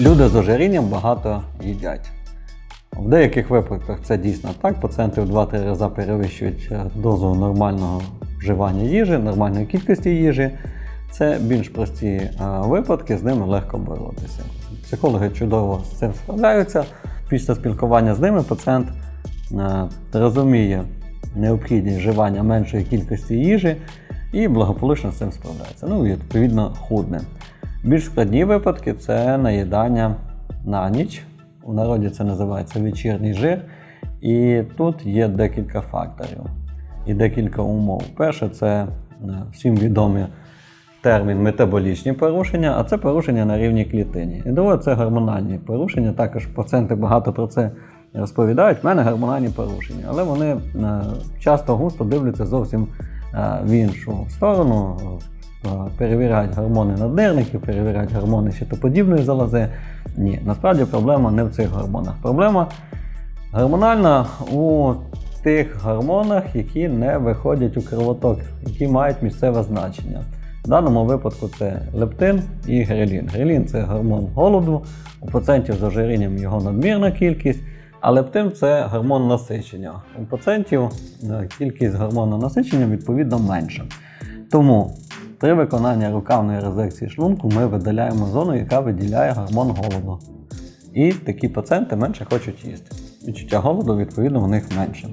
Люди з ожирінням багато їдять. В деяких випадках це дійсно так. Пацієнти в 2-3 рази перевищують е, дозу нормального вживання їжі, нормальної кількості їжі. Це більш прості е, випадки, з ними легко боротися. Психологи чудово з цим справляються. Після спілкування з ними пацієнт е, розуміє необхідність вживання меншої кількості їжі і благополучно з цим справляється. Ну і відповідно худне. Більш складні випадки це наїдання на ніч. У народі це називається вечірній жир. І тут є декілька факторів і декілька умов. Перше, це е, всім відомий термін метаболічні порушення, а це порушення на рівні клітині. І друге, це гормональні порушення. Також пацієнти багато про це розповідають. В мене гормональні порушення, але вони е, часто густо дивляться зовсім е, в іншу сторону. Перевіряють гормони наднирників, перевіряють гормони щитоподібної залози. Ні, насправді проблема не в цих гормонах. Проблема гормональна у тих гормонах, які не виходять у кровоток, які мають місцеве значення. В даному випадку це лептин і грелін. Грелін це гормон голоду, у пацієнтів з ожирінням його надмірна кількість, а лептин це гормон насичення. У пацієнтів е, кількість гормону насичення відповідно менша. Тому при виконанні рукавної резекції шлунку ми видаляємо зону, яка виділяє гормон голоду. І такі пацієнти менше хочуть їсти. Відчуття голоду, відповідно, у них менше.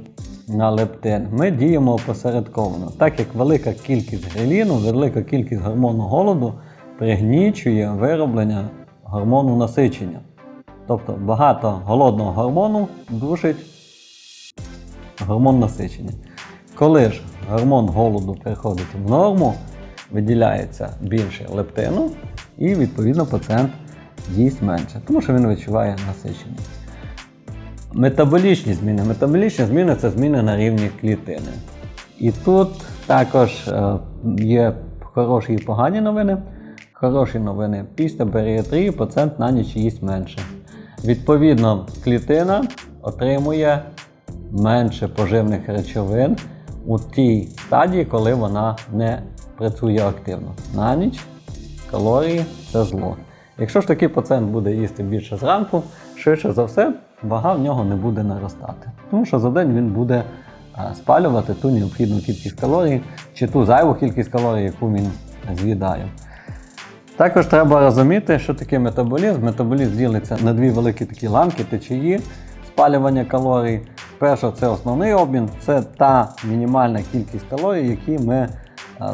На лептин ми діємо опосередковано, так як велика кількість греліну, велика кількість гормону голоду пригнічує вироблення гормону насичення. Тобто багато голодного гормону душить гормон насичення. Коли ж гормон голоду переходить в норму, виділяється більше лептину, і відповідно пацієнт їсть менше, тому що він відчуває насичення. Метаболічні зміни. Метаболічні зміни це зміни на рівні клітини. І тут також е, є хороші і погані новини. Хороші новини. Після баріатрії пацієнт на ніч їсть менше. Відповідно, клітина отримує менше поживних речовин у тій стадії, коли вона не працює активно. На ніч калорії це зло. Якщо ж такий пацієнт буде їсти більше зранку, швидше за все, вага в нього не буде наростати. Тому що за день він буде е, спалювати ту необхідну кількість калорій чи ту зайву кількість калорій, яку він з'їдає. Також треба розуміти, що таке метаболізм. Метаболізм ділиться на дві великі такі ланки течії спалювання калорій. Перше, це основний обмін, це та мінімальна кількість калорій, які ми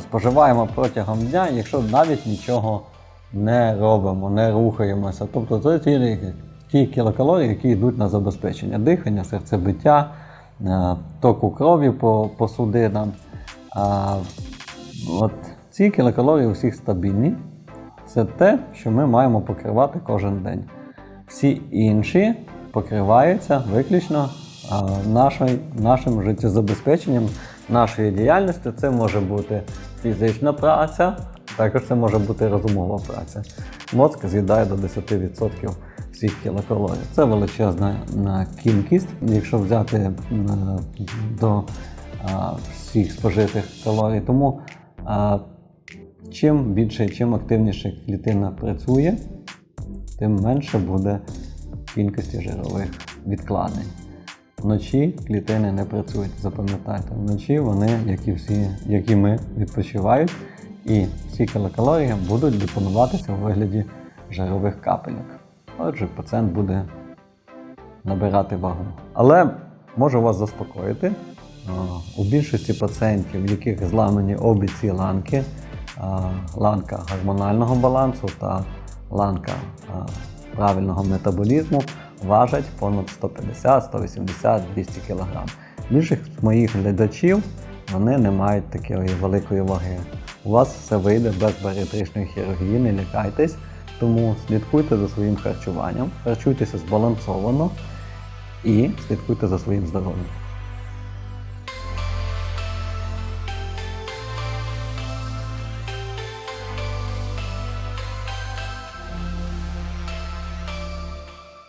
споживаємо протягом дня, якщо навіть нічого не робимо, не рухаємося. Тобто це ті, ті кілокалорії, які йдуть на забезпечення дихання, серцебиття, е, току крові по, по судинам. А, от ці кілокалорії у всіх стабільні. Це те, що ми маємо покривати кожен день. Всі інші покриваються виключно а, нашої, нашим життєзабезпеченням, нашої діяльності. Це може бути фізична праця, також це може бути розумова праця. Мозк з'їдає до 10% всіх кілокалорій. Це величезна кількість. Якщо взяти е, до всіх спожитих калорій. Тому чим більше чим активніше клітина працює, тим менше буде кількості жирових відкладень. Вночі клітини не працюють, запам'ятайте. Вночі вони, як і всі, як і ми, відпочивають, і всі кілокалорії будуть депонуватися у вигляді жирових капельок. Отже, пацієнт буде набирати вагу. Але можу вас заспокоїти. У більшості пацієнтів, в яких зламані обі ці ланки, ланка гормонального балансу та ланка правильного метаболізму, важать понад 150, 180, 200 кг. Більшість моїх глядачів вони не мають такої великої ваги. У вас все вийде без баріатричної хірургії, не лякайтесь. Тому слідкуйте за своїм харчуванням, харчуйтеся збалансовано і слідкуйте за своїм здоров'ям.